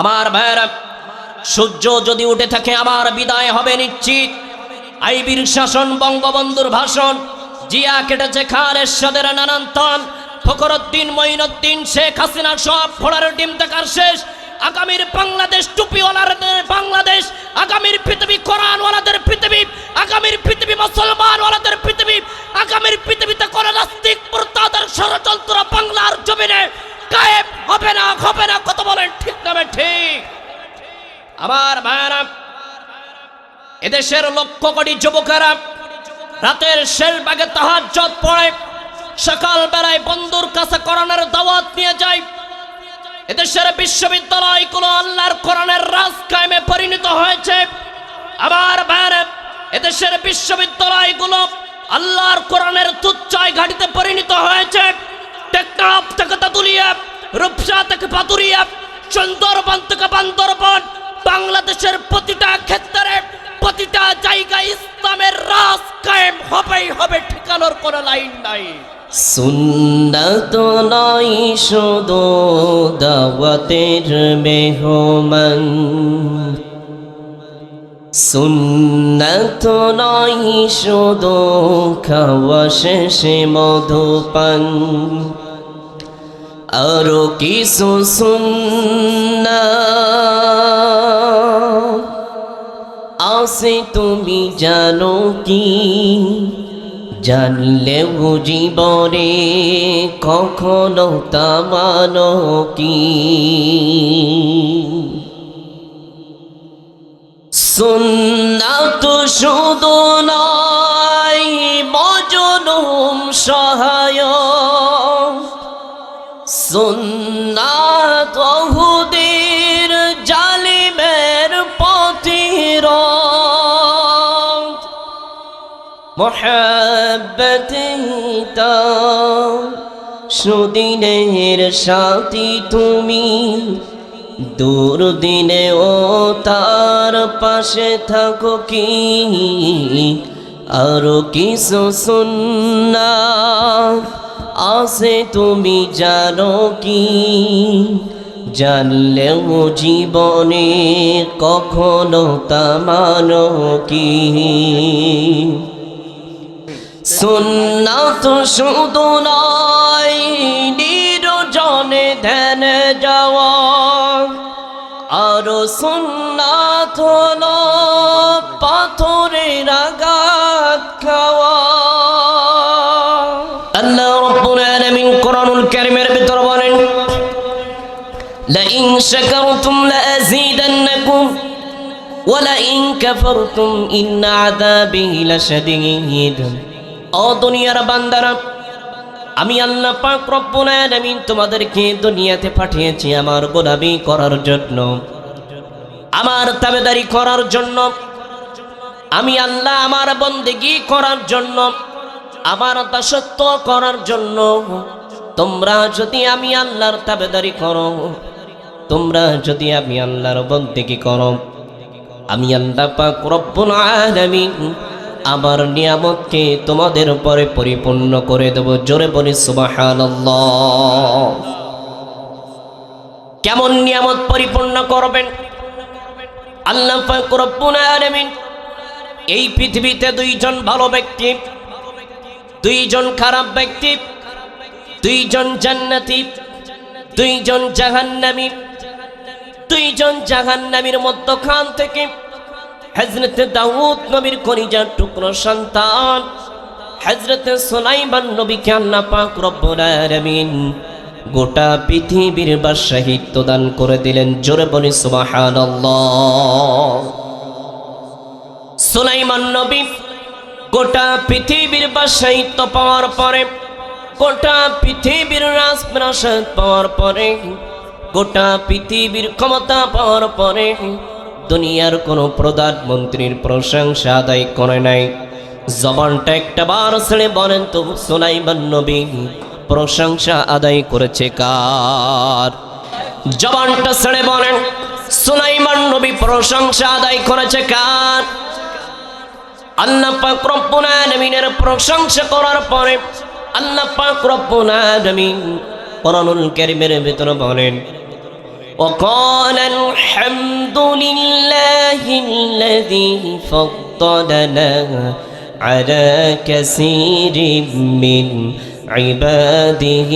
আমার ভাইয়েরা সূর্য যদি উঠে থাকে, আমার বিদায় হবে নিশ্চিত। আইবির শাসন, বঙ্গবন্ধুর ভাষণ, জিয়া কেটেছে খান এরশাদের নানান তান ফখরুদ্দিন, মঈনুদ্দিন, শেখ হাসিনা, সব ফোড়ার ডিম দেখার শেষ। আগামীর বাংলাদেশ টুপিওয়ালাদের বাংলাদেশ, আগামীর পৃথিবী কোরআনওয়ালাদের পৃথিবী, আগামীর পৃথিবী মুসলমানওয়ালাদের পৃথিবী, আগামীর পৃথিবীতে কোন নাস্তিক, মুরতাদের ষড়যন্ত্র বাংলার জমিনে গায়েব হবে না হবে না, কত বলেন ঠিক নামে ঠিক। আমার ভাইয়ারা এদেশের লক্ষ কোটি যুবকেরা রাতের শেষ ভাগে তাহাজ্জত পড়ে সকাল বেলায় বন্ধুর কাছে করোনার দাওয়াত নিয়ে যায়। এদেশের বিশ্ববিদ্যালয়গুলো আল্লাহর কোরআনের রাজ কায়েমে পরিণত হয়েছে। আবার বাইরে এদেশের বিশ্ববিদ্যালয়গুলো আল্লাহর কোরআনের তুচ্ছায় ঘাটিতে পরিণত হয়েছে। টেকনাফ থেকে তাতুলিয়া রূপসা থেকে পাতুরিয়া সুন্দরবন থেকে বান্দরবন বাংলাদেশের প্রতিটা ক্ষেত্রে প্রতিটা জায়গায় ইসলামের রাজ কায়েম হবেই হবে ঠিকানোর কোনো লাইন নাই সুন্নত নয় শুধু দাওয়াতের মেহমান সুন্নত নয় শুধু খাওয়া শেষে মধুপান আরও কিছু সুন্না আসে তুমি জানো কি? জানলেও জীবনে কখনো তা মানো কি? সুন্নাত শুধু নয় মহাব্বত সুদিনের সাথী তুমি, দূর দিনে ও তার পাশে থাকো কি? আরও কিছু সুন্না আসে তুমি জানো কি? জানলেও জীবনে কখনো তা মানো কি? সুন্নাত শুধু নয় নিরজনে ধ্যানে যাওয়া আরো সুন্নাত হলো পাথরের আঘাত খাওয়া আল্লাহ রব্বুল আলামিন কোরআনুল কারীমের ভিতর বলেন لئن شكرتم لأزيدنكم ولئن كفرتم إن عذابي لشديد ও দুনিয়ার বান্দারা, আমি আল্লাহ পাক রব্বুল আলামিন তোমাদেরকে দুনিয়াতে পাঠিয়েছি আমার গোলামি করার জন্য। আমার তাবেদারি করার জন্য। আমি আল্লাহ আমার বন্দেগি করার জন্য। আমার দাসত্ব করার জন্য। তোমরা যদি আমি আল্লাহর তাবেদারি করো, তোমরা যদি আমি আল্লাহর বন্দেগি করো। আমি আল্লাহ পাক রব্বুল আলামিন আমার নিয়ামতকে তোমাদের উপরে পরিপূর্ণ করে দেব। জোরে বলি, সুবহানাল্লাহ। কেমন নিয়ামত পরিপূর্ণ করবেন? আল্লাহ এই পৃথিবীতে দুইজন ভালো ব্যক্তি, দুইজন খারাপ ব্যক্তি, দুইজন জান্নাতি, দুইজন জাহান্নামী, দুইজন জাহান্নামীর মধ্যখান থেকে হজরত দাউদ নবীর কলিজার টুকরো সন্তান হজরত সোলাইমান নবীকে আল্লাহ পাক রব্বুল আলামিন গোটা পৃথিবীর বাদশাহিত্য দান করে দিলেন। জোরে বলি, সুবহানাল্লাহ। সুলাইমান নবী গোটা পৃথিবীর বাদশাহিত্য পাওয়ার পরে, গোটা পৃথিবীর রাজপ্রাসাদ পাওয়ার পরে, গোটা পৃথিবীর ক্ষমতা পাওয়ার পরে দুনিয়ার কোনো প্রধানমন্ত্রীর প্রশংসা আদায় করে নাই। জবানটা একটা বার ছেড়ে বলেন তো, সুলাইমান নবী, প্রশংসা আদায় করেছে কার? জবানটা ছেড়ে বলেন, সুলাইমান নবী, প্রশংসা আদায় করেছে কার? আল্লাহ পাক রব্বুল আলামিনের প্রশংসা করার পরে আল্লাহ পাক রব্বুল আলামিন বলেন وقال الحمد لله الذي فضلنا على كثير من عباده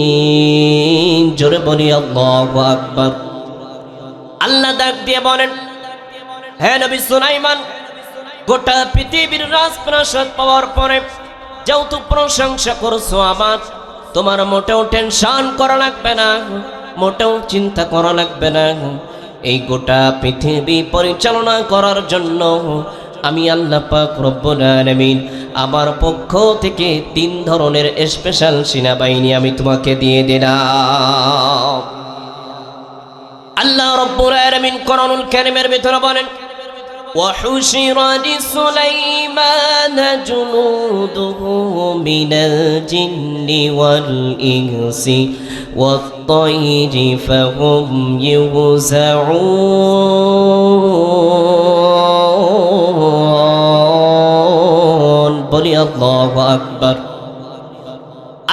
المؤمنين জোরে বলি আল্লাহু আকবার আল্লাহ ডাক দিয়ে বলেন হ্যাঁ নবী সুলাইমান গোটা পৃথিবীর রাজপ্রাসাদ পাওয়ার পরে যেহেতু প্রশংসা করছ আমার। তোমার মোটেও টেনশন করা লাগবে না, মোটেও চিন্তা করা লাগবে না। এই গোটা পৃথিবী পরিচালনা করার জন্য আমি আল্লাহ পাক রব্বুল আলামিন আমার পক্ষ থেকে তিন ধরনের স্পেশাল সেনাবাহিনী আমি তোমাকে দিয়ে দিলাম। আল্লাহ রব্বুল আলামিন কোরআনুল কারীমের ভিতরে বলেন وحشر لسليمان جنوده من الجن والإنس والطير فهم يوزعون بلي الله أكبر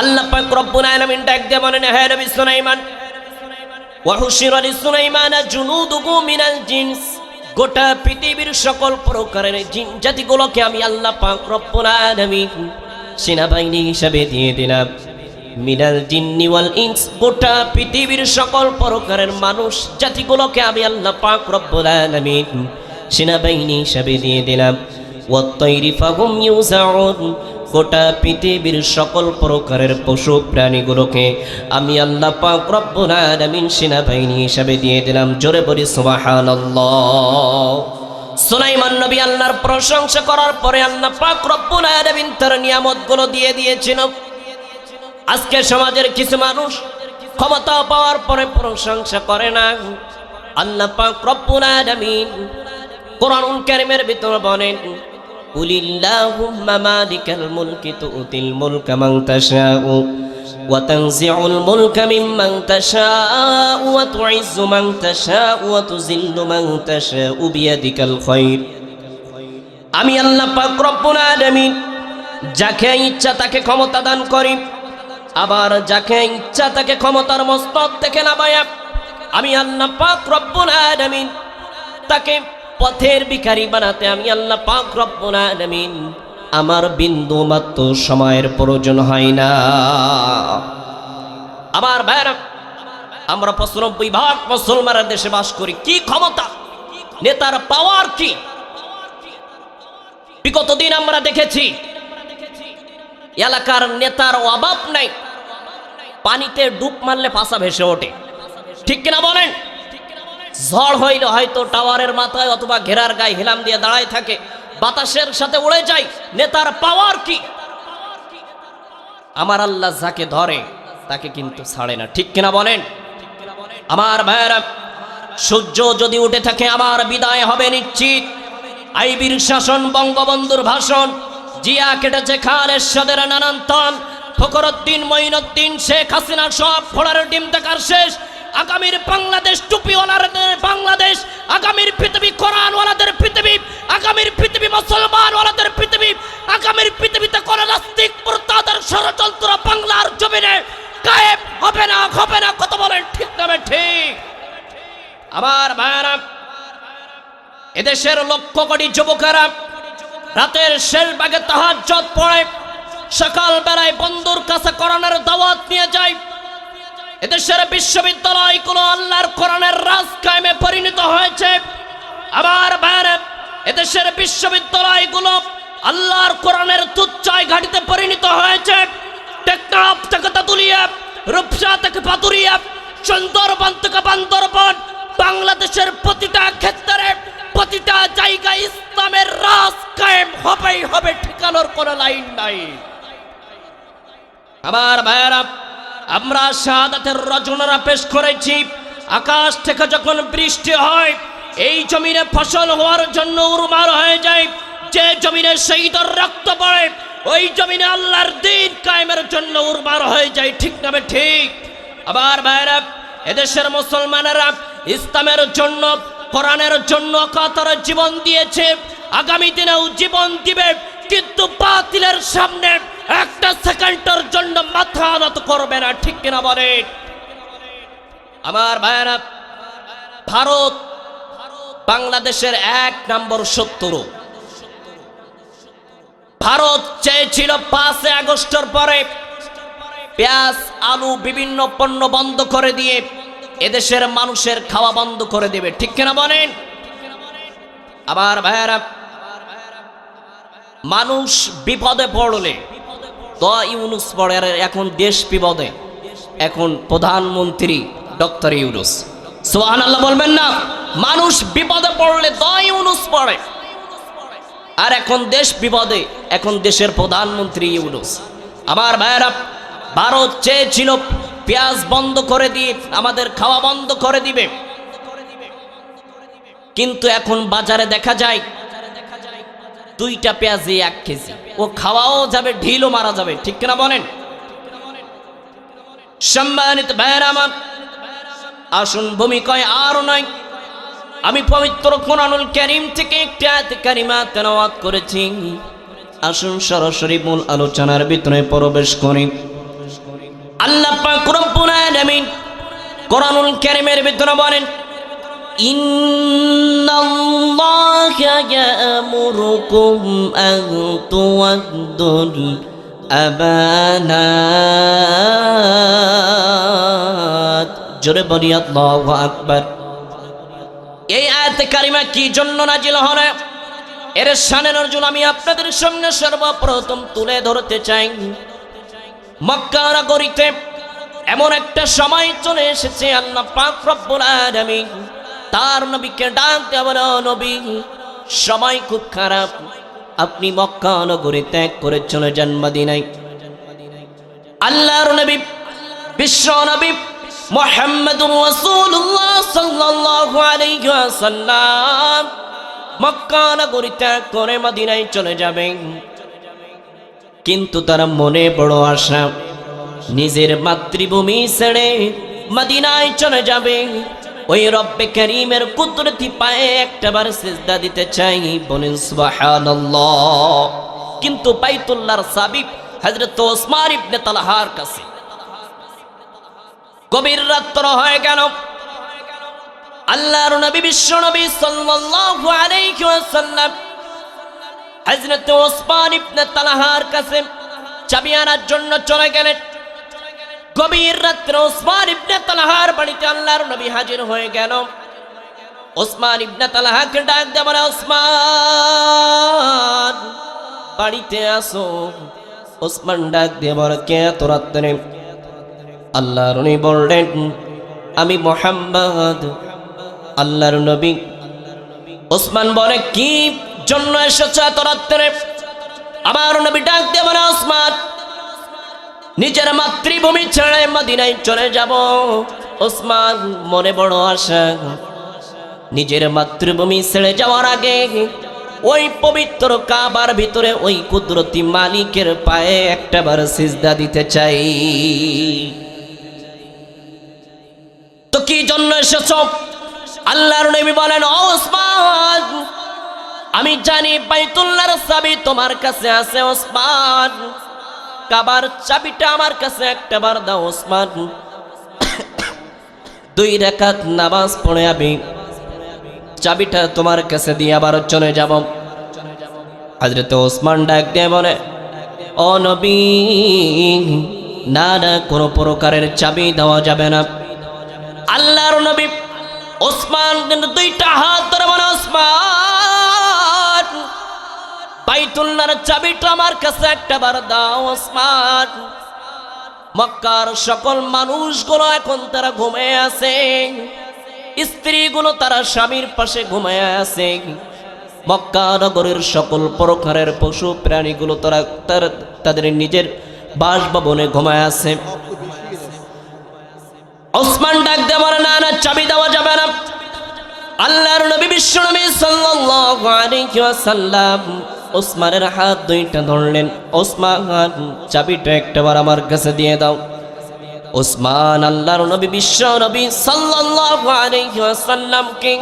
আল্লাহ পাক রব্বুল আলামিন ডাক দিয়ে বলেন হে নবী সুলাইমান ওয়াহুশির লিসুলাইমান জুনুদুহু মিনাল জিনস গোটা পৃথিবীর সকল প্রকারের জিন জাতিগুলোকে আমি আল্লাহ পাক রব্বুল সেনাবাহিনী হিসাবে দিয়ে দিলাম। মিনাল জিন্নি ওয়াল ইনস, গোটা পৃথিবীর সকল প্রকারের মানুষ জাতিগুলোকে আমি আল্লাহ পাক রব্বুল সেনাবাহিনী হিসাবে দিয়ে দিলাম। ওয়াত্তাইরি ফাহুম ইউজাউন গোটা পৃথিবীর সকল প্রকারের পশু প্রাণীগুলোকে আমি আল্লাহ পাক রব্বুল আলামিন সেনাবাহিনী হিসাবে দিয়ে দিলাম। জোরে বলি, সুবহানাল্লাহ। সুলাইমান নবী আল্লাহর প্রশংসা করার পরে আল্লাহ পাক রব্বুল আলামিন তার নিয়ামতগুলো দিয়ে দিয়েছিল। আজকে সমাজের কিছু মানুষ ক্ষমতা পাওয়ার পরে প্রশংসা করে না। আল্লাহ পাক রব্বুল আলামিন কোরআনুল কারীমের ভিতর বলেন قل اللهم مالك الملك تؤتي الملك من تشاء وتنزع الملك ممن تشاء وتعز من تشاء وتذل من تشاء بيدك الخير আমি আল্লাহ পাক রব্বুল আলামিন যাকে ইচ্ছা তাকে ক্ষমতা দান করি আবার যাকে ইচ্ছা তাকে ক্ষমতার মস্তক থেকে নামায়া আমি আল্লাহ পাক রব্বুল আলামিন তাকে পথের ভিখারি বানাতে আমি আল্লাহ পাক রব্বুল আলামিন আমার বিন্দু মাত্র সময়ের প্রয়োজন হয় না। আমার ভাইরা আমরা পঁচানব্বই ভাগ মুসলমানের দেশে বাস করি। কি ক্ষমতা? নেতার পাওয়ার কি? বিগত দিন আমরা দেখেছি, এলাকার নেতার অভাব নাই। পানিতে ডুব মারলে পাশা ভেসে ওঠে। ঠিক কিনা বলেন? ঝড় হইলে হয়তো টাওয়ারের মাথায় অথবা ঘেরার গায়ে হেলাম দিয়ে দাঁড়ায় থাকে। বাতাসের সাথে উড়ে যায়। নেতার পাওয়ার কি? আমার আল্লাহ যাকে ধরে, তাকে কিন্তু ছাড়ে না। ঠিক কিনা বলেন? আমার ভাইয়েরা, সূর্য যদি উঠে থাকে, আমার বিদায় হবে নিশ্চিত। আইবির শাসন, বঙ্গবন্ধুর ভাষণ, জিয়া কেটেছে খাল এরশাদের নানান তন ফকরুদ্দিন মঈনুদ্দিন, শেখ হাসিনা সব ফোড়ার ডিম দেখার শেষ। আগামীর বাংলাদেশ টুপিওয়ালাদের বাংলাদেশ, আগামীর পৃথিবী কোরআনওয়ালাদের পৃথিবী, আগামীর পৃথিবী মুসলমানওয়ালাদের পৃথিবী, আগামীর পৃথিবীতে কোন নাস্তিক প্রতাদের ষড়যন্ত্র বাংলার জমিনে গায়েব হবে না হবে না কত বলেন ঠিক নামে ঠিক। আমার ভাইয়ারা এদেশের লক্ষ কোটি যুবকেরা রাতের শেষ ভাগে তাহাজ্জত পড়ে সকাল বেলায় বন্ধুর কাছে করোনার দাওয়াত নিয়ে যায়। এদেশের বিশ্ববিদ্যালয় বিশ্ববিদ্যালয়গুলো আল্লাহর কোরআনের রাজ কায়েমে পরিণত হয়েছে। আবার বাইরে এদেশের বিশ্ববিদ্যালয়গুলো আল্লাহর কোরআনের তুচ্ছায় ঘাটিতে পরিণত হয়েছে। টেকনাফ থেকে তাতুলিয়া, রূপসা থেকে পাতুরিয়া, সুন্দরবন থেকে বান্দরবন, বাংলাদেশের প্রতিটা ক্ষেত্রে প্রতিটা জায়গায় ইসলামের রাজ কায়েম হবেই হবে, ঠিকানোর কোনো লাইন নাই। আমার ভাইয়েরা আমরা শাহাদাতের রচনারা পেশ করেছি। আকাশ থেকে যখন বৃষ্টি হয়, এই জমিনে ফসল হওয়ার জন্য উর্মার হয়ে যায়। যে জমিনে শহীদের রক্ত পড়ে, ওই জমিনে আল্লাহর দিন কায়েমের জন্য উর্মার হয়ে যায়। ঠিক নামে ঠিক? আবার ভাইরা, এদেশের মুসলমানেরা ইসলামের জন্য, কোরআনের জন্য কাতার জীবন দিয়েছে। আগামী দিনেও জীবন দিবে। কিন্তু বাতিলের সামনে একটা সেকেন্ডের জন্য মাথা নত করবে না, ঠিক কিনা বলে? আমার ভাইয়েরা, ভারত বাংলাদেশের এক নম্বর শত্রু। ভারত চেয়েছিল পাঁচে আগস্টের পরে পেঁয়াজ, আলু, বিভিন্ন পণ্য বন্ধ করে দিয়ে এদেশের মানুষের খাওয়া বন্ধ করে দেবে, ঠিক কিনা বলেন? আবার ভাইয়ারা মানুষ বিপদে পড়লে তো ইউনুস পড়ে এখন দেশ বিপদে। এখন প্রধানমন্ত্রী ডক্টর ইউনুস। সোহান আল্লাহ বলবেন না, মানুষ বিপদে পড়লে দ ইউনুস পড়ে। আর এখন দেশ বিপদে, এখন দেশের প্রধানমন্ত্রী ইউনুস। আমার ভাইয়েরা, ভারত চেয়েছিল পেঁয়াজ বন্ধ করে দিয়ে, আমাদের খাওয়া বন্ধ করে দিবে। কিন্তু এখন বাজারে দেখা যায় দুইটা পেঁয়াজে এক কেজি। ও খাওয়াও যাবে, ঢিলও মারা যাবে, ঠিক কিনা বলেন? সম্মানিত ভাইয়েরা আমার, আসুন ভূমিকায় আরও নয়। আমি পবিত্র কোরআনুল করিম থেকে একটি আয়াত কারিমা করেছি। আসুন সরাসরি মূল আলোচনার ভিতরে প্রবেশ করি। আল্লাহ পাক রব্বুল আলামিন কোরআনুল কারিমের ভিতরে বলেন ইন্নাল্লাহা ইয়ামুরুকুম আন তুওয়াদ্দুল আমানাত জোরে বলি, আল্লাহু আকবার। এই আয়াতে কারিমা কি জন্য নাজিল হলে? এর শানের অর্জুন আমি আপনাদের সামনে সর্বপ্রথম তুলে ধরতে চাই। মক্কা নগরীতে এমন একটা সময় চলে এসেছে, আল্লাহ পাক রব্বুল আলামিন তার নবীকে ডাক দেওয়ার নবী, সময় খুব খারাপ। আপনি মক্কা নগরী ত্যাগ করে চলে যান মদিনায়। আল্লাহর নবী, বিশ্ব নবী মোহাম্মদুর রাসূলুল্লাহ সাল্লাল্লাহু আলাইহি ওয়াসাল্লাম মক্কা নগরী ত্যাগ করে মদিনায় চলে যাবেন। কিন্তু তারা মনে বড় আশা, নিজের মাতৃভূমি ছেড়ে মদিনায় চলে যাবে ওই রব্বে করিমের কুদরতি পায়ে একটাবার সিজদা দিতে চাই। বলেন, সুবহানাল্লাহ। কিন্তু বাইতুল্লাহর সাবিব হযরত ওসমান ইবনে তালহার কাছে গভীর রাত্র হয়ে গেল। আল্লাহর নবী, বিশ্ব নবী সাল্লাল্লাহু আলাইহি ওয়াসাল্লাম হযরত ওসমান ইবনে তালহার কাছে চাবি আনার জন্য চলে গেলেন। গভীর রাত্রে ওসমান ইবনে তালহার বাড়িতে আল্লাহর নবী হাজির হয়ে গেল। ওসমান ইবনে তালহাকে ডাক দেব ওসমান, বাড়িতে আসো। ওসমান ডাক দিয়ে বলে, কে এত রাত্রে? আল্লাহর নবী বললেন, আমি মোহাম্মদ। আল্লাহর নবী, ওসমান বলে, কি জন্য এসেছ এত রাত্রে? আমার নবী ডাক দিয়ে বলে, ওসমান নিজের মাতৃভূমি ছেড়ে মদিনায় চলে যাব। ওসমান মনে বড় আশা। নিজের মাতৃভূমি ছেড়ে যাওয়ার আগে ওই পবিত্র কাবার ভিতরে ওই কুদরতি মালিকের পায়ে একটাবার সিজদা দিতে চাই। তো কি জন্য এসেছ? আল্লাহর নবী বলেন ওসমান, আমি জানি বাইতুল্লাহর চাবি তোমার কাছে আছে, ওসমান। কাবার চাবিটা আমার কাছে একটা বার দাও, ওসমান। দুই রেখাত নামাজ পড়ে আমি চাবিটা তোমার কাছে দিয়ে আবার চলে যাব। হাজরত ওসমান ডাক দিয়ে বলে, ও নবী, না না, কোনো প্রকারের চাবি দেওয়া যাবে না। আল্লাহর নবী ওসমান দুইটা হাত ধরে বলে, ওসমান বাইতুল্লাহর চাবিটা আমার কাছে একটা বার দাও, ওসমান। মক্কার সকল মানুষগুলো এখন তারা ঘুমিয়ে আছে। স্ত্রীগুলো তারা স্বামীর পাশে ঘুমিয়ে আছে। মক্কা নগরের সকল প্রকারের পশু প্রাণীগুলো তারা তার তাদের নিজের বাসভবনে ঘুমায় আছে। ওসমান ডাক দেওয়ার না না, চাবি দেওয়া যাবে না। আল্লাহর নবী বিশ্ব নবী সাল্লাল্লাহু আলাইহি ওয়াসাল্লাম ওসমানের হাত দুইটা ধরলেন। ওসমান, চাবিটা একটাবার আমার কাছে দিয়ে দাও। ওসমান, আল্লাহর নবী, বিশ্ব নবী সাল্লাল্লাহু আলাইহি ওয়াসাল্লামকে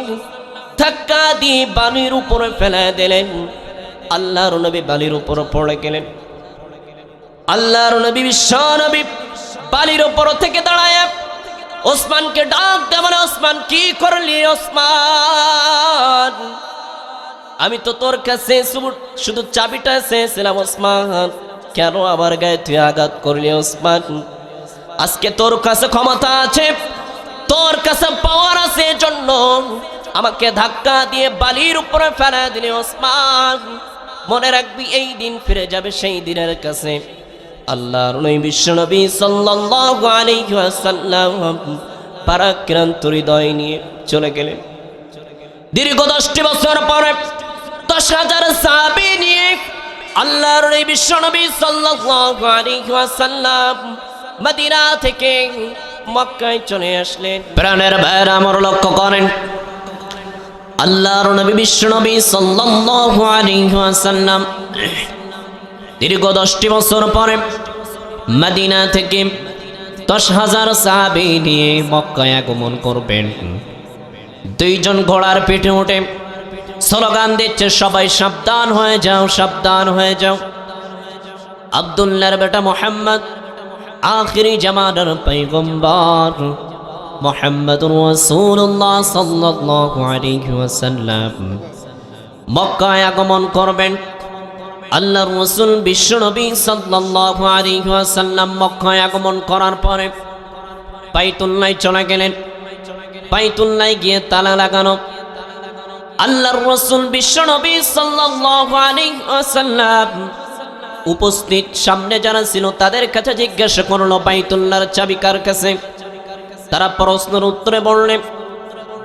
ধাক্কা দিয়ে বালির উপরে ফেলে দিলেন। আল্লাহর নবী বালির উপর পড়ে গেলেন। আল্লাহর নবী, বিশ্ব নবী বালির উপর থেকে দাঁড়ায় ওসমানকে ডাক দেয় মানে ওসমান, কি করলি ওসমান? আমি তো তোর কাছে শুধু- চাবিটা চেয়েছিলাম, ওসমান। কেন আমার গায়ে তুই আঘাত করলি, ওসমান? আজকে তোর কাছে ক্ষমতা আছে, তোর কাছে পাওয়ার আছে জন্য আমাকে ধাক্কা দিয়ে বালির উপরে ফেলা দিলি, ওসমান। মনে রাখবি, এই দিন ফিরে যাবে সেই দিনের কাছে। আল্লাহর নবী, বিশ্বনবী সাল্লাল্লাহু আলাইহি ওয়াসাল্লাম পারাক্রান্ত হৃদয় নিয়ে চলে গেলেন। দীর্ঘ দশটি বছর পরে দশ হাজার সাহাবি নিয়ে আল্লাহর বিশ্বনবী ওয়াসাল্লাম মদিনা থেকে মক্কায় চলে আসলেন। প্রাণের ভাইয়ের আমার লক্ষ্য করেন। আল্লাহর নবী বিশ্বনবী সাল্লাল্লাহু আলাইহি ওয়াসাল্লাম দীর্ঘ দশটি বছর পরে মদিনা থেকে দশ হাজার সাহাবি নিয়ে মক্কায় আগমন করবেন। দুইজন ঘোড়ার পিঠে উঠে স্লোগান দিচ্ছে, সবাই সাবধান হয়ে যাও, সাবধান হয়ে যাও। আবদুল্লাহর বেটা মোহাম্মদ, আখিরি জামানার পৈগম্বর মোহাম্মদুর রাসূলুল্লাহ সাল্লাল্লাহু আলাইহি ওয়াসাল্লাম। মক্কায় আগমন করবেন। আল্লাহর রাসূল বিশ্বনবী সাল্লাল্লাহু আলাইহি ওয়াসাল্লাম মক্কায় আগমন করার পরে বাইতুল্লাহ চলে গেলেন। বাইতুল্লাহ গিয়ে তালা লাগানো। আল্লাহর রসুল বিশ্বনবী আলাইহি উপস্থিত সামনে যারা ছিল তাদের কাছে জিজ্ঞাসা করল, বাইতুল্লাহর চাবি কার কাছে? তারা প্রশ্নের উত্তরে বললেন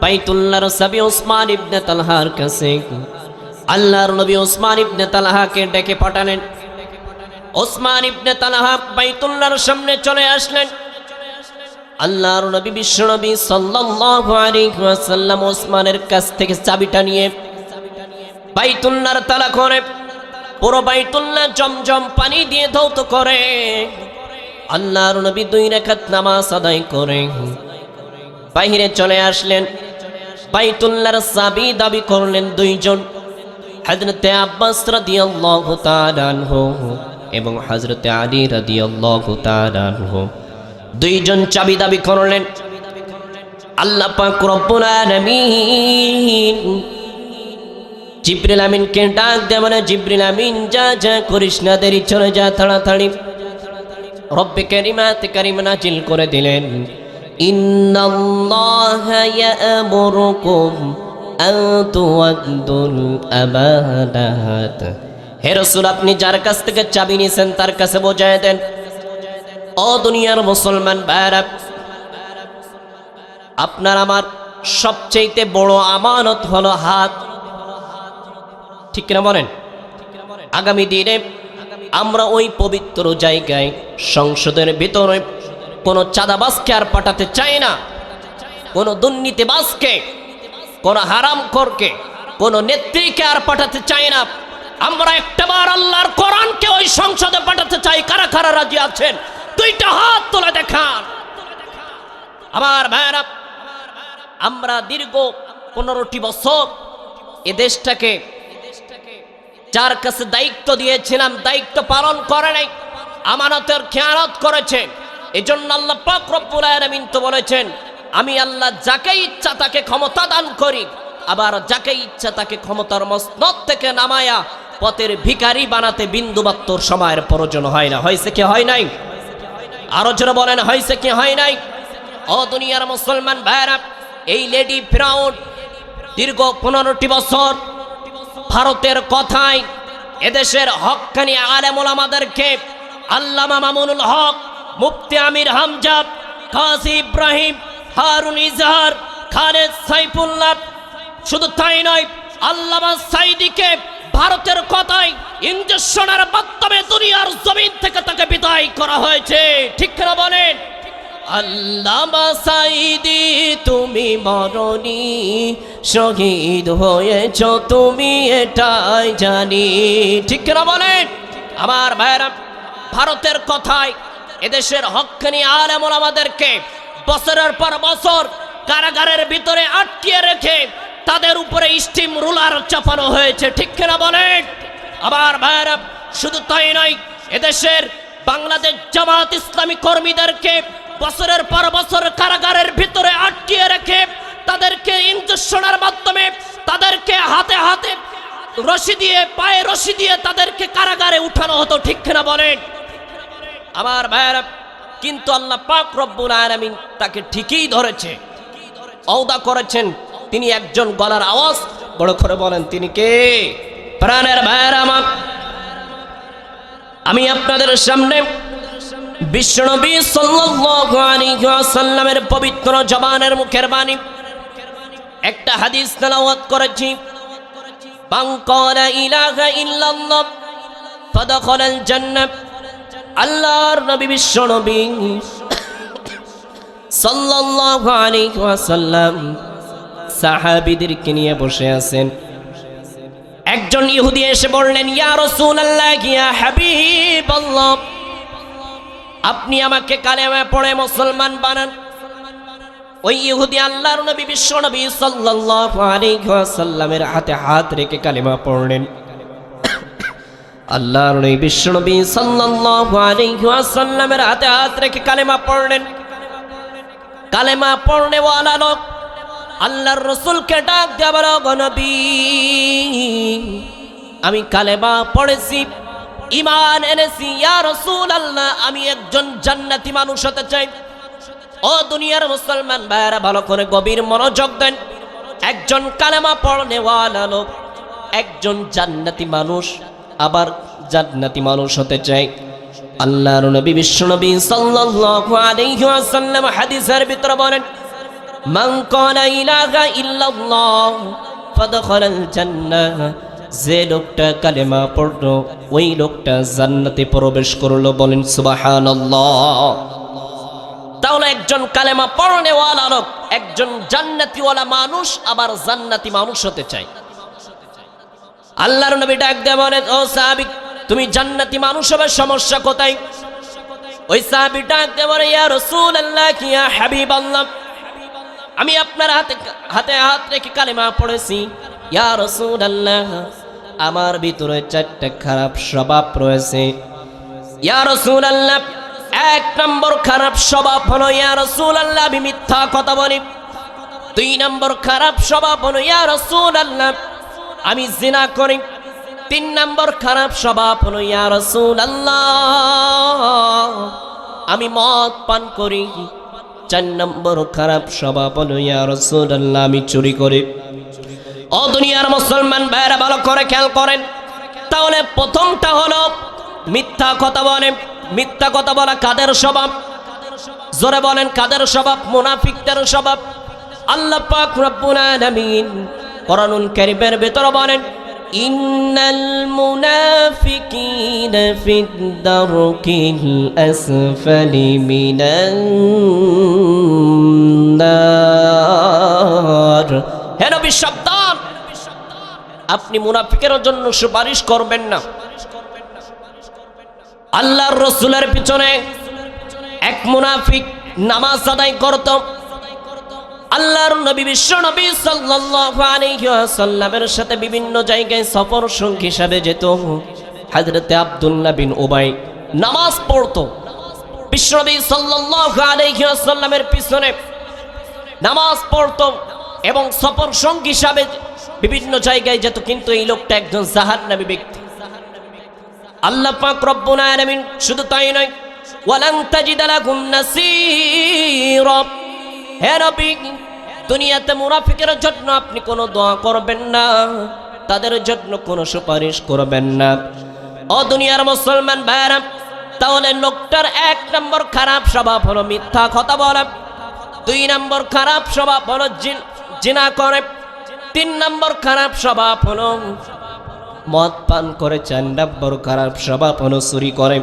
বাইতুল্লাহর চাবি ওসমান ইবনে তালহার কাছে। আল্লাহর নবী ওসমান ইবনে তালহাকে ডেকে পাঠালেন। ওসমান ইবনে তালহা বাইতুল্লাহর সামনে চলে আসলেন। আল্লাহর নবী বিশ্বনবী সাল্লাল্লাহু আলাইহি ওয়াসাল্লাম ওসমানের কাছ থেকে চাবিটা নিয়ে বাইতুল্লাহর তালা করে, পুরো বাইতুল্লাহ জমজম পানি দিয়ে ধৌত করে। আল্লাহর নবী দুই রাকাত নামাজ আদায় করে। বাইরে চলে আসলেন, বাইতুল্লাহর চাবি দাবি করলেন দুইজন, হযরতে আব্বাস রাদিয়াল্লাহু তাআলা আনহু এবং হযরতে আলী রাদিয়াল্লাহু তাআলা আনহু। দুইজন চাবি দাবি করলেন, আল্লাহ পাক রব্বুল আলামিন। জিব্রিল আমিনকে ডাক দে মানে জিব্রিল আমিন, যা যা করিস না, দেরি, চলে যা, তাড়াতাড়ি। রব্বে কারিমাত কারিম নাজিল করে দিলেন, ইন্নাল্লাহা ইয়া'মুরুকুম আন তুআদ্দুল আমানাত। হে রাসূল, আপনি যার কাছ থেকে চাবি নিয়েছেন, তার কাছে বোঝায় দেন ও দুনিয়ার মুসলমান ভাইরা আপনার আমার সবচেয়ে বড় আমানত হলো হাত। ঠিক না বলেন? আগামী দিনে আমরা ওই পবিত্র জায়গায়, সংসদের ভিতরে কোনো চাঁদাবাজকে আর পাঠাতে চাই না, কোনো দুর্নীতিবাজকে কোনো হারাম করকে কোনো নেত্রীকে আর পাঠাতে চাই না। আমরা একটাবার আল্লাহর কোরআনকে ওই সংসদে পাঠাতে চাই। কারা কারা রাজি আছেন? দুইটা হাত তোলা দেখান। আমার ভাইরা আমরা দীর্ঘ পনেরোটি বছর এ দেশটাকে যার কাছে দায়িত্ব দিয়েছিলাম, দায়িত্ব পালন করে নাই, আমানতের খেয়ানত করেছে। এজন্য আল্লাহ পাক রব্বুল তো বলেছেন, আমি আল্লাহ যাকে ইচ্ছা তাকে ক্ষমতা দান করি, আবার যাকে ইচ্ছা তাকে ক্ষমতার মসনদ থেকে নামায়া পথের ভিখারি বানাতে বিন্দুমাত্তর সময়ের প্রয়োজন হয় না। হয়েছে কি হয় নাই? আরও জোরে বলেন, হয়েছে কি হয় নাই? ও দুনিয়ার মুসলমান ভাইরা এই লেডি ফিরাউন দীর্ঘ পনেরোটি বছর ভারতের কথায় এদেশের হকানি আলেমুল আমাদেরকে আল্লামা মামুনুল হক, মুফতি আমির হামজা, কাজী ইব্রাহিম, হারুন ইজহার, খালেদ সাইফুল্লাহ, শুধু তাই নয়, আল্লামা সাইদিকে ভারতের কথায় ইঞ্জেকশনের মাধ্যমে দুনিয়ার জমিন থেকে তাকে বিদায় করা হয়েছে। ঠিক না বলেন? আল্লামা সাইদি তুমি মরণি শহীদ হয়েছ, তুমি এটাই জানি। ঠিক না বলেন? আমার ভাইরা ভারতের কথায় এদেশের হকানি আলেমুল আমাদেরকে বছরের পর বছর কারাগারের ভিতরে আটকিয়ে রেখে তাদের উপরে স্টিম রুলার চাপানো হয়েছে। ঠিক কিনা বলেন? আবার ভাইরা শুধু তাই নয়, এদেশের বাংলাদেশ জামাত ইসলামী কর্মীদেরকে বছরের পর বছর কারাগারের ভিতরে আটকিয়ে রেখে তাদেরকে ইঞ্জেকশনের মাধ্যমে তাদেরকে হাতে হাতে রশি দিয়ে, পায়ে রশি দিয়ে তাদেরকে কারাগারে উঠানো হতো। ঠিক কিনা বলেন? আমার ভাইয়েরা, কিন্তু আল্লাহ পাক রব্বুল আলামিন তাকে ঠিকই ধরেছে ঔদা করেছেন। তিনি একজন গলার আওয়াজ, বড় করে বলেন, তিনি কে? প্রাণের ভাইয়েরা আমার। আমি আপনাদের সামনে বিশ্বনবী ওয়াসাল্লামের পবিত্র জবানের মুখের বাণী, একটা হাদিস তেলাওয়াত করেছি। আল্লাহর নবী বিশ্বনবী সাল্লাল্লাহু আলাইহি ওয়াসাল্লাম সাহাবীদেরকে নিয়ে বসে আছেন। একজন ইহুদি এসে বললেন, ইয়া রাসূলুল্লাহ, ইয়া হাবিবাল্লাহ, আপনি আমাকে কালেমা পড়ে মুসলমান বানান। ওই ইহুদি আল্লাহর নবী, বিশ্ব নবী ওয়াসাল্লামের হাতে হাত রেখে কালেমা পড়লেন। আল্লাহর নবী, বিশ্ব নবী সাল্লাল্লাহু আলাইহি ওয়াসাল্লামের হাতে হাত রেখে কালেমা পড়লেন। কালেমা পড়নে ওয়ালা লোক আল্লাহর রসুলকে ডাক দেবার গনবী আমি কালেমা পড়েছি ইমান এনেছি, ইয়া রসুল আল্লাহ আমি একজন জান্নাতি মানুষ হতে চাই। ও দুনিয়ার মুসলমান ভাইয়ারা, ভালো করে গভীর মনোযোগ দেন। একজন কালেমা পড়নেওয়ালা লোক, একজন জান্নাতি মানুষ, আবার জান্নাতি মানুষ হতে চায় আল্লাহর নবী বিশ্বনবী সাল্লাল্লাহু আলাইহি ওয়াসাল্লাম হাদিসের ভিতরে বলেন মান ক্বালা ইলাহা ইল্লাল্লাহ ফাদখালাল জান্নাহ। যে লোকটা কালেমা পড়ল, ওই লোকটা জান্নাতে প্রবেশ করল, বলেন সুবহানাল্লাহ। তাহলে একজন কালেমা পড়নেওয়ালা লোক, একজন জান্নাতিওয়ালা মানুষ, আবার জান্নাতি মানুষ হতে চায়। আল্লাহর নবী ডাক দেয় বলে ও সাহাবি, তুমি জান্নাতি মানুষ হবে, সমস্যা কোথায়? ওই সাহাবি ডাক দেয় বলে, ইয়া রাসূলুল্লাহ কি ইয়া হাবিবাল্লাহ। আমি আপনার হাতে হাতে হাত রেখে কালেমা পড়েছি। ইয়া রাসূলুল্লাহ, আমার ভিতরে চারটা খারাপ স্বভাব রয়েছে। ইয়া রাসূলুল্লাহ, এক নম্বর খারাপ স্বভাব হলো, ইয়া রাসূলুল্লাহ, আমি মিথ্যা কথা বলি। দুই নম্বর খারাপ স্বভাব হলো, ইয়া রাসূলুল্লাহ, আমি জিনা করি। তিন নম্বর খারাপ স্বভাব হলো, ইয়া রাসূলুল্লাহ, আমি মদ পান করি। চার নম্বর খারাপ স্বভাব হলো, ইয়া আমি চুরি করি। ও দুনিয়ার মুসলমান ভাইরা ভালো করে খেয়াল করেন। তাহলে প্রথমটা হলো, মিথ্যা কথা বলে মিথ্যা কথা বলা কাদের স্বভাব? জোরে বলেন, কাদের স্বভাব? মুনাফিকদের স্বভাব। আল্লাহ পাক রব্বুল আলামিন কোরআনুল কারীমের ভিতরে বলেন আপনি মুনাফিকের জন্য সুপারিশ করবেন না। আল্লাহর রসুলের পিছনে এক মুনাফিক নামাজ আদায় করত। আল্লাহর নবী, বিশ্ব নবী সাল্লাল্লাহু আলাইহি ওয়াসাল্লামের সাথে বিভিন্ন জায়গায় সফর সঙ্গী হিসাবে যেত। হযরতে আব্দুল্লাহ বিন উবাই নামাজ পড়তো। বিশ্বনবী সাল্লাল্লাহু আলাইহি ওয়াসাল্লামের পিছনে নামাজ পড়তো এবং সফর সঙ্গী হিসাবে বিভিন্ন জায়গায় যেত, কিন্তু এই লোকটা একজন জাহান্নামী ব্যক্তি। আল্লাহ পাক রব্বুল আলামিন শুধু তাই নয়, ওয়ালান তাজিদ লাকুম নাসীরা। হে দুনিয়াতে মুনাফিকের জন্য আপনি কোনো দোয়া করবেন না, তাদের জন্য কোনো সুপারিশ করবেন না। ও দুনিয়ার মুসলমান ভাইরা তাহলে লোকটার এক নম্বর খারাপ স্বভাব হলো মিথ্যা কথা বলা, দুই নম্বর খারাপ স্বভাব হলো জিনা করে, তিন নম্বর খারাপ স্বভাব হলো মদ পান করে, চার নম্বর খারাপ স্বভাব হলো চুরি করে।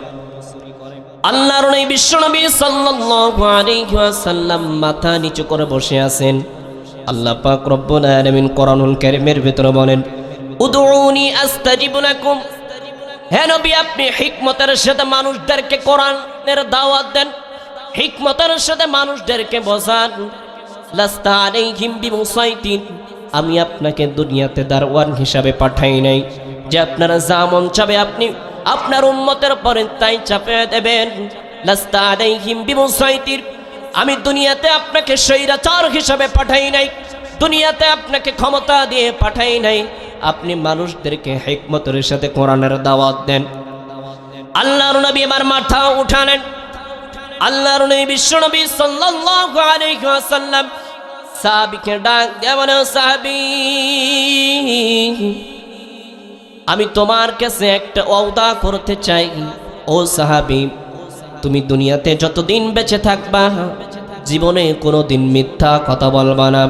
আল্লাহর এই বিশ্বনবী ওয়াসাল্লাম মাথা নিচু করে বসে আছেন। আল্লাহ পাক রব্বুল আলামিন কোরআনুল কারীমের ভিতরে বলেন, উদউনি আস্তাজিব লাকুম। হে নবী, আপনি হিকমতের সাথে মানুষদেরকে কোরআনের দাওয়াত দেন। হিকমতের সাথে মানুষদেরকে বোঝান, লাস্তা আলাইহিম বিমুসাইতিন। আমি আপনাকে দুনিয়াতে দারওয়ান হিসাবে পাঠাই নাই। যে আপনারা যা মন চাবে আপনি আপনার উম্মতের পরে তাই চাপে দেবেন। আমি দুনিয়াতে আপনাকে স্বৈরাচার হিসাবে পাঠাই নাই। দুনিয়াতে আপনাকে ক্ষমতা দিয়ে পাঠাই নাই। আপনি মানুষদেরকে হেকমতের সাথে কোরআনের দাওয়াত দেন। আল্লাহর নবী আমার মাথা উঠালেন। আল্লাহর নবী বিশ্বনবী সাল্লাল্লাহু আলাইহি ওয়াসাল্লাম সাহাবীকে ডাক দেবেন সাহাবী আমি তোমার কাছে একটা ওয়াদা করতে চাই। ও সাহাবী, তুমি দুনিয়াতে যতদিন বেঁচে থাকবা, জীবনে কোনো দিন মিথ্যা কথা বলবা না।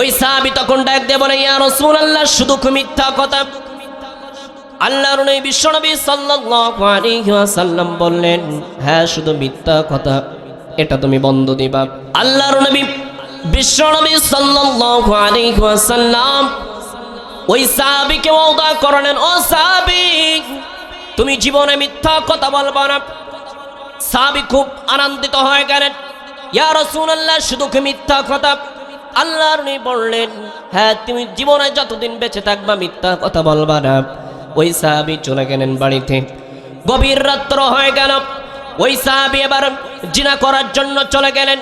ওই সাহাবী তখন ডাক দিয়ে বলে, ইয়া রাসূলুল্লাহ, শুধু কি মিথ্যা কথা? আল্লাহর নবী, বিশ্বনবী সাল্লাল্লাহু আলাইহি ওয়াসাল্লাম বললেন হ্যাঁ শুধু মিথ্যা কথা, এটা তুমি বন্ধ দিবা। আল্লাহর নবী, বিশ্বনবী সাল্লাল্লাহু আলাইহি ওয়াসাল্লাম ওই সাহাবীকে ওয়াদা করলেন, ও সাহাবী, তুমি জীবনে মিথ্যা কথা বলবা না। সাহাবী খুব আনন্দিত হয়ে গেলেন। ইয়া রাসূলুল্লাহ, শুধু কি মিথ্যা কথা? আল্লাহর নবী বললেন হ্যাঁ তুমি জীবনে যতদিন বেঁচে থাকবা, মিথ্যা কথা বলবা না। ওই সাহাবী চলে গেলেন বাড়িতে। গভীর রাত্র হয়ে গেল। ওই সাহাবী এবার জিনা করার জন্য চলে গেলেন।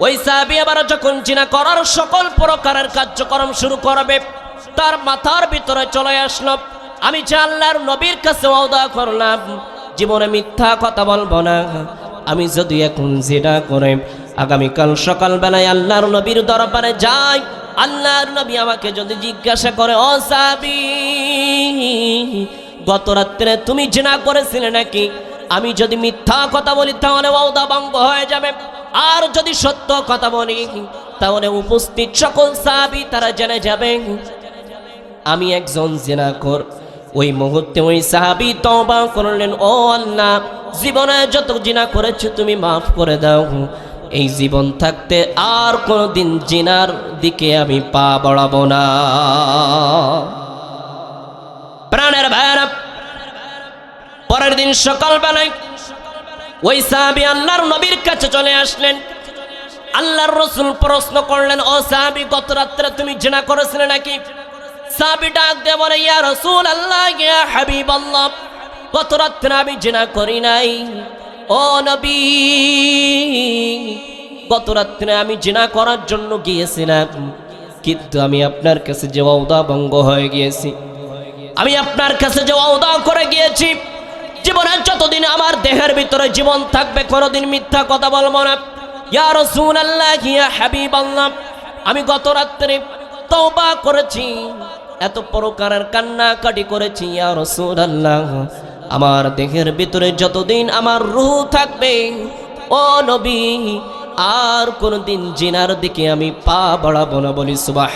ওই সাহাবী আবার যখন জিনা করার সকল প্রকারের কার্যক্রম শুরু করবে, তার মাথার ভিতরে চলে আসলো, আমি যে আল্লাহর নবীর কাছে ওয়াদা করলাম, জীবনে মিথ্যা কথা বলব না। আমি যদি এখন জিনা করে, আগামীকাল সকালবেলায় আল্লাহর নবীর দরবারে যাই, আল্লাহর নবী আমাকে যদি জিজ্ঞাসা করে, ও সাহাবী, গত রাত্রে তুমি জিনা করেছিলে নাকি? আমি যদি মিথ্যা কথা বলি, তাহলে ওয়াদা ভঙ্গ হয়ে যাবে। আর যদি সত্য কথা বলি, তাহলে উপস্থিত সকল সাহাবী তারা জেনে যাবে। আমি একজন জেনাকর। ওই মুহূর্তে ওই সাহাবি তওবা করলেন, ও আল্লাহ, জীবনে যত জিনা করেছ তুমি মাফ করে দাও। এই জীবন থাকতে আর কোনোদিন জিনার দিকে আমি পা বাড়াবো না। প্রাণের ভাইরা পরের দিন সকালবেলায় ওই সাহাবি আল্লাহর নবীর কাছে চলে আসলেন। আল্লাহর রসুল প্রশ্ন করলেন, ও সাহাবি, গত রাত্রে তুমি জেনা করেছিলে নাকি? সাহাবি ডাক দিয়ে ইয়া রসুল আল্লাহ ইয়া হাবিব আল্লাহ গত রাত্রে আমি জেনা করি নাই। ও নবী, গত রাত্রে আমি জেনা করার জন্য গিয়েছিলাম, কিন্তু আমি আপনার কাছে যে ওদা ভঙ্গ হয়ে গিয়েছি, আমি আপনার কাছে যে ওদা করে গিয়েছি জীবনের যতদিন আমার দেহের ভিতরে জীবন থাকবে, কোনোদিন মিথ্যা কথা বলব না। ইয়া রসুল আল্লাহ ইয়া হাবিব আল্লাহ আমি গত রাত্রে তওবা করেছি, এত প্রকারের কান্নাকাটি করেছি, ইয়া রসুল আল্লাহ আমার দেহের ভিতরে যতদিন আমার রুহ থাকবে, ও নবী, আর কোনদিন জিনার দিকে আমি পা বাড়াবো না বলি সুবাহ